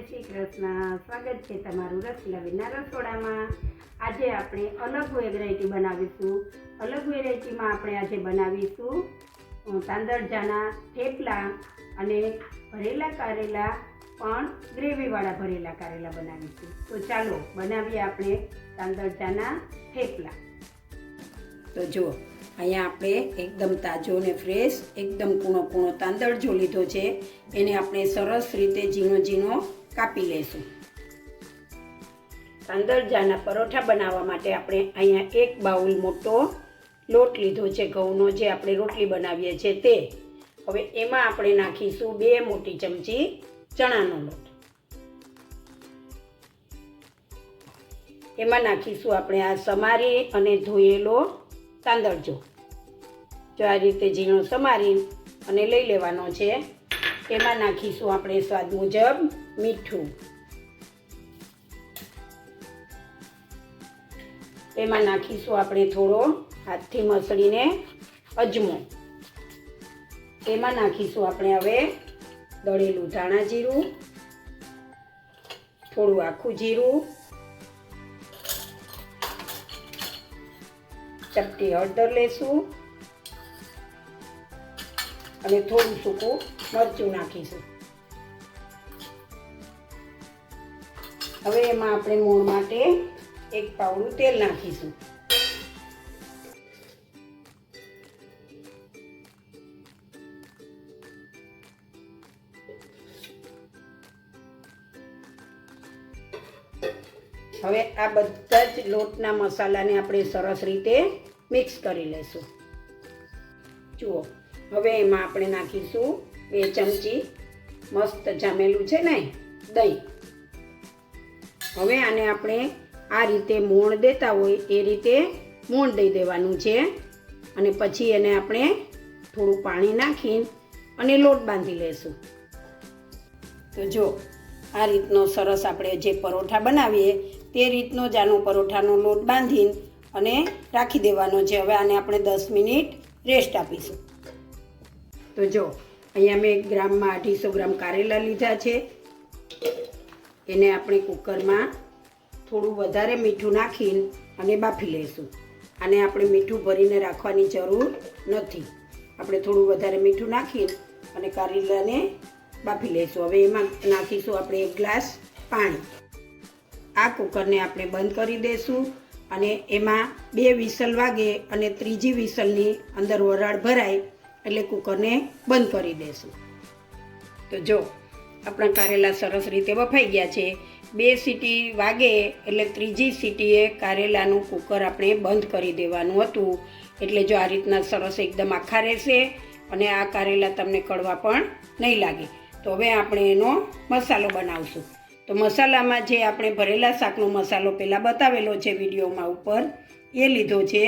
શ્રી કૃષ્ણ. સ્વાગત છે તમારું રસીલાબેનના રસોડામાં. આજે આપણે અલગ વેરાયટી બનાવીશું. અલગ વેરાયટીમાં આપણે આજે બનાવીશું તાંદળજાના થેપલા અને ભરેલા કારેલા, પણ ગ્રેવીવાળા ભરેલા કારેલા બનાવીશું. તો ચાલો, બનાવીએ આપણે તાંદળજાના થેપલા. તો જુઓ, અહીંયા આપણે એકદમ તાજો ને ફ્રેશ, એકદમ કૂણો કૂણો તાંદળજો લીધો છે. એને આપણે સરસ રીતે ઝીણો ઝીણો કાપી લઈશું કાંદરજાના પરોઠા બનાવવા માટે આપણે અહીંયા એક બાઉલ મોટો લોટ લીધો છે, ઘઉંનો, જે આપણે રોટલી બનાવીએ છીએ તે. હવે એમાં આપણે નાખીશું બે મોટી ચમચી ચણાનો લોટ. એમાં નાખીશું આપણે આ સમારી અને ધોયેલો તાંદળજો જો આ રીતે ઝીણો સમારી અને લઈ લેવાનો છે, એમાં નાખીશું આપણે સ્વાદ મુજબ મીઠું. એમાં નાખીશું આપણે થોડો હાથથી મસળીને અજમો. એમાં નાખીશું આપણે હવે દળેલું ધાણા જીરું, થોડું આખું જીરું, ચપટી હળદર લેશું, અને થોડું સૂકું મરચું નાખીશું. હવે એમાં આપણે મૂળ માટે એક પાવડું તેલ નાખીશું. હવે આ બધા જ લોટના મસાલાને આપણે સરસ રીતે મિક્સ કરી લઈશું. જુઓ, હવે એમાં આપણે નાખીશું બે ચમચી મસ્ત જામેલું છે ને, દહીં. હવે આને આપણે આ રીતે મોણ દેતા હોય એ રીતે મોણ દઈ દેવાનું છે. અને પછી એને આપણે થોડું પાણી નાખી અને લોટ બાંધી લેશું. તો જો, આ રીતનો સરસ આપણે જે પરોઠા બનાવીએ તે રીતનો જ આનો પરોઠાનો લોટ બાંધીને અને રાખી દેવાનો છે. હવે આને આપણે દસ મિનિટ રેસ્ટ આપીશું. તો જો, અહીંયા મેં ગ્રામમાં અઢીસો ગ્રામ કારેલા લીધા છે. એને આપણે કુકરમાં થોડું વધારે મીઠું નાખીને અને બાફી લઈશું. આને આપણે મીઠું ભરીને રાખવાની જરૂર નથી. આપણે થોડું વધારે મીઠું નાખીને અને કારેલાને બાફી લઈશું. હવે એમાં નાખીશું આપણે એક ગ્લાસ પાણી. આ કુકરને આપણે બંધ કરી દઈશું અને એમાં બે વિસલ વાગે અને ત્રીજી વિસલની અંદર વરાળ ભરાય એટલે કુકરને બંધ કરી દઈશું તો જો આપણા કારેલા સરસ રીતે બફાઈ ગયા છે. બે સીટી વાગે એટલે ત્રીજી સીટીએ કારેલાનું કુકર આપણે બંધ કરી દેવાનું હતું. એટલે જો આ રીતના સરસ એકદમ આખા રહેશે અને આ કારેલા તમને કડવા પણ નહીં લાગે. તો હવે આપણે એનો મસાલો બનાવશું. તો મસાલામાં જે આપણે ભરેલા શાકનો મસાલો પહેલાં બતાવેલો છે વિડીયોમાં ઉપર, એ લીધો છે.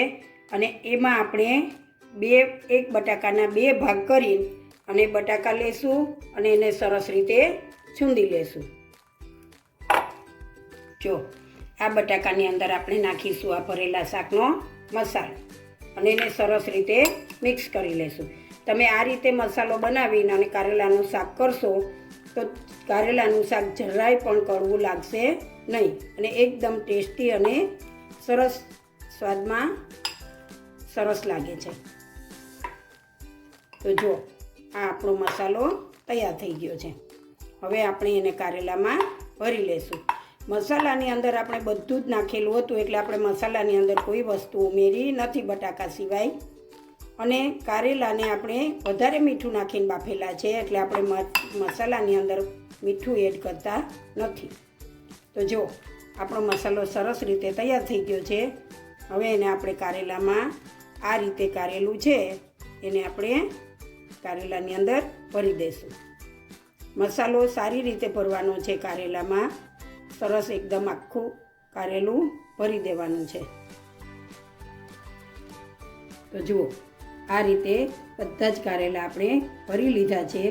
અને એમાં આપણે બે, એક બટાકાના બે ભાગ કરી અને બટાકા લેશું અને એને સરસ રીતે છૂંદી લેશું. જો, આ બટાકાની અંદર આપણે નાખીશું આ ભરેલા શાકનો મસાલો અને એને સરસ રીતે મિક્સ કરી લેશું. તમે આ રીતે મસાલો બનાવીને અને કારેલાનું શાક કરશો, તો કારેલાનું શાક જરાય પણ કડવું લાગશે નહીં અને એકદમ ટેસ્ટી અને સરસ સ્વાદમાં સરસ લાગે છે. તો જો આ આપણો મસાલો તૈયાર થઈ ગયો છે. હવે આપણે એને કારેલામાં ભરી લેશું. મસાલાની અંદર આપણે બધું જ નાખેલું હતું એટલે આપણે મસાલાની અંદર કોઈ વસ્તુ ઉમેરી નથી બટાકા સિવાય. અને કારેલાને આપણે વધારે મીઠું નાખીને બાફેલા છે એટલે આપણે મસાલાની અંદર મીઠું એડ કરતા નથી. તો જો, આપણો મસાલો સરસ રીતે તૈયાર થઈ ગયો છે. હવે એને આપણે કારેલામાં આ રીતે કારેલું છે, એને આપણે કારેલાની અંદર ભરી દઈશું મસાલો સારી રીતે ભરવાનો છે કારેલામાં. સરસ એકદમ આખું કારેલું ભરી દેવાનું છે. તો જુઓ, આ રીતે બધા જ કારેલા આપણે ભરી લીધા છે.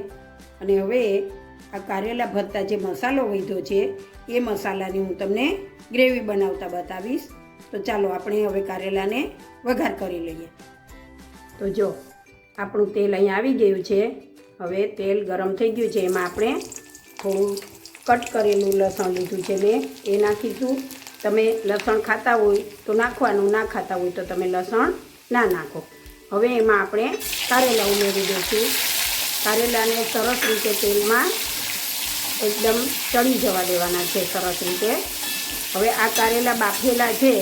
અને હવે આ કારેલા ભરતા જે મસાલો વધ્યો છે, એ મસાલાની હું તમને ગ્રેવી બનાવતા બતાવીશ. તો ચાલો આપણે હવે કારેલાને વઘાર કરી લઈએ. તો જો આપણું તેલ અહીં આવી ગયું છે. હવે તેલ ગરમ થઈ ગયું છે. એમાં આપણે થોડું કટ કરેલું લસણ લીધું છે મેં. એ નાખીશું. તમે લસણ ખાતા હોય તો નાખવાનું, ના ખાતા હોય તો તમે લસણ ના નાખો. હવે એમાં આપણે કારેલા ઉમેરી દઈશું. કારેલાને સરસ રીતે તેલમાં એકદમ ચડી જવા દેવાના છે સરસ રીતે. હવે આ કારેલા બાફેલા છે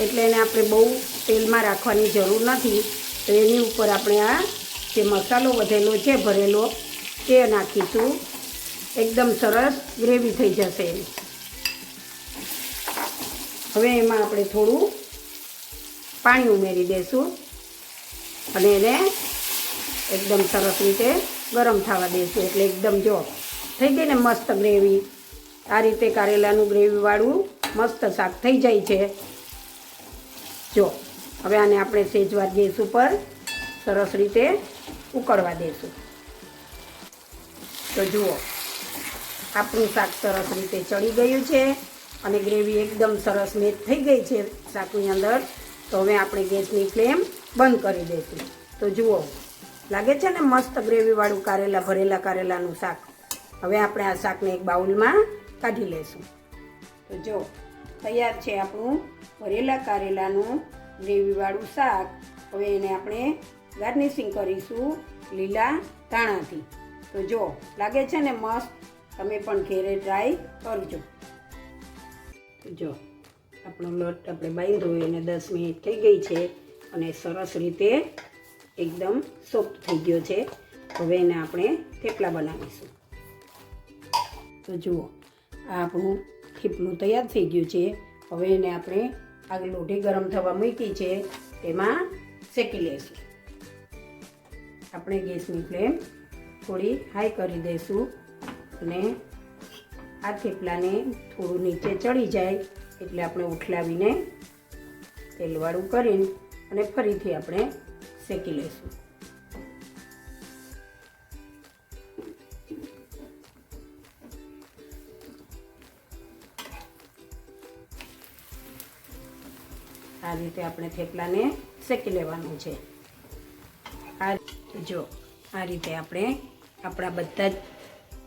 એટલે એને આપણે બહુ તેલમાં રાખવાની જરૂર નથી. તો એની ઉપર આપણે આ જે મસાલો વધેલો છે ભરેલો તે નાખીશું. એકદમ સરસ ગ્રેવી થઈ જશે. હવે એમાં આપણે થોડું પાણી ઉમેરી દઈશું અને એને એકદમ સરસ રીતે ગરમ થવા દઈશું એટલે એકદમ જો થઈ ગઈ ને મસ્ત ગ્રેવી. આ રીતે કારેલાનું ગ્રેવીવાળું મસ્ત શાક થઈ જાય છે. જો હવે આને આપણે સેજવાર ગેસ ઉપર સરસ રીતે ઉકળવા દઈશું તો જુઓ, આપણું શાક સરસ રીતે ચડી ગયું છે અને ગ્રેવી એકદમ સરસ મેચ થઈ ગઈ છે શાકની અંદર. તો હવે આપણે ગેસની ફ્લેમ બંધ કરી દઈશું તો જુઓ, લાગે છે ને મસ્ત ગ્રેવીવાળું કારેલા ભરેલા કારેલાનું શાક? હવે આપણે આ શાકને એક બાઉલમાં કાઢી લઈશું તો જો તૈયાર છે આપણું ભરેલા કારેલાનું ગ્રેવીવાળું શાક. હવે એને આપણે ગાર્નિશિંગ કરીશું લીલા ધાણાથી. તો જો, લાગે છે ને મસ્ત? તમે પણ ઘેરે ટ્રાય કરજો. જો, આપણો લોટ આપણે બાંધ્યો, એને દસ મિનિટ થઈ ગઈ છે અને સરસ રીતે એકદમ સોફ્ટ થઈ ગયો છે. હવે એને આપણે થેપલા બનાવીશું. તો જુઓ, આ આપણું થેપલું તૈયાર થઈ ગયું છે. હવે એને આપણે આગ લોઢી ગરમ થવા મૂકી છે તેમાં શેકી લઈશું. આપણે ગેસની ફ્લેમ થોડી હાઈ કરી દઈશું અને આ થેપલાને થોડું નીચે ચડી જાય એટલે આપણે ઉઠલાવીને તેલવાળું કરીને અને ફરીથી આપણે શેકી લઈશું. આ રીતે આપણે થેપલાને શેકી લેવાનું છે. આ જો, આ રીતે આપણે આપણા બધા જ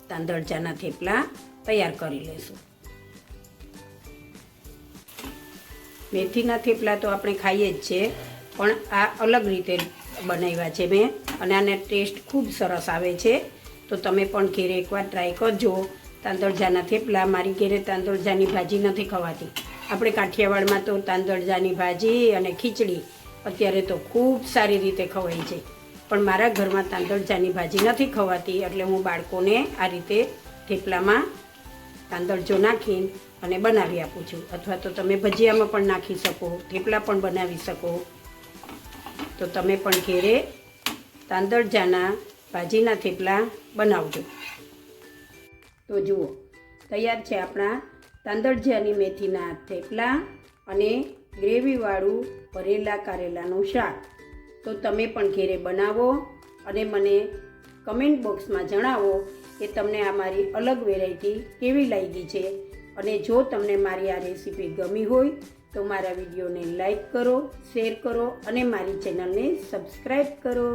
તાંદળજાના થેપલા તૈયાર કરી લઈશું. મેથીના થેપલા તો આપણે ખાઈએ જ છે પણ આ અલગ રીતે બનાવ્યા છે મેં, અને આને ટેસ્ટ ખૂબ સરસ આવે છે. તો તમે પણ ઘેરે એકવાર ટ્રાય કરજો. તાંદળજાના થેપલા મારી ઘેરે તાંદળજાની ભાજી નથી ખવાતી. આપણે કાઠિયાવાડમાં તો તાંદળજાની ભાજી અને ખીચડી અત્યારે તો ખૂબ સારી રીતે ખવાય છે. પણ મારા ઘરમાં તાંદળજાની ભાજી નથી ખવાતી એટલે હું બાળકોને આ રીતે થેપલામાં તાંદળજો નાખીને અને બનાવી આપું છું. અથવા તો તમે ભજીયામાં પણ નાખી શકો, થેપલા પણ બનાવી શકો. તો તમે પણ ઘેરે તાંદળજાના ભાજીના થેપલા બનાવજો. તો જુઓ, તૈયાર છે આપણા તાંદળજાની મેથીના થેપલા અને ગ્રેવીવાળું ભરેલા કારેલાનું શાક. તો તમે પણ ઘેરે બનાવો અને મને કમેન્ટ બોક્સમાં જણાવો કે તમને આ મારી અલગ વેરાયટી કેવી લાગી છે. અને જો તમને મારી આ રેસીપી ગમી હોય તો મારા વિડીયોને લાઈક કરો, શેર કરો અને મારી ચેનલને સબસ્ક્રાઈબ કરો.